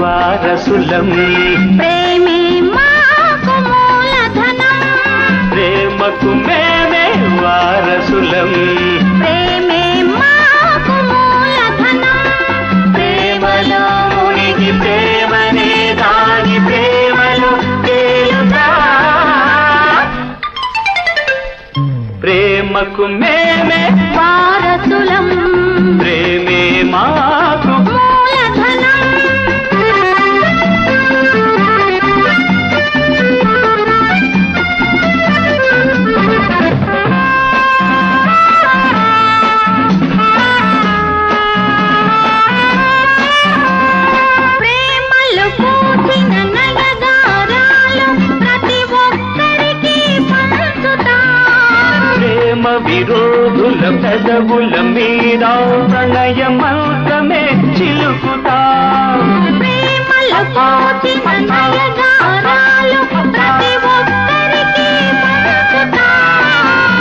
వారసులం. ప్రేమే మాకు మూలధనం ప్రేమకు మేమే వారసులం. ప్రేమే మాకు మూలధనం ప్రేమలో మునిగి ప్రేమనే దాని ప్రేమలో తేలుతా ప్రేమకు మేమే వారసులం. ప్రేమే మాకు విరోధుల పెదవుల మీద ప్రణయ మంత్రమే చిలుకుతా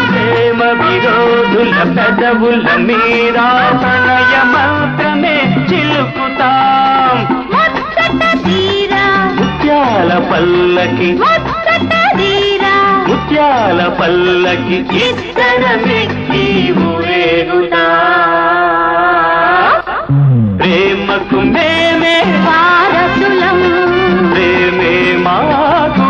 ప్రేమ విరోధుల పెదవుల మీద ప్రణయ మంత్రమే చిలుకుతాం ముత్యాల పల్లకి ముత్యాల పల్లకి ఇద్దరమెక్కి ఊరేగుతా. ప్రేమకు మేమే వారసులం ప్రేమే మాకు.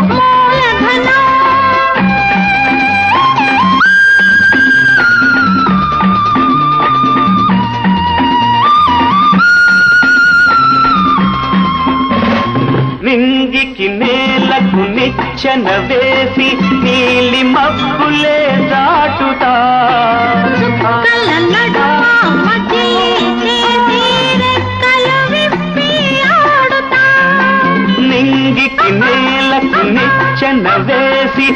నింగికి నేలకు నిచ్చెన వేసి మబ్బులే దాటుతా. నింగికి నేలకు నిచ్చెన వేసి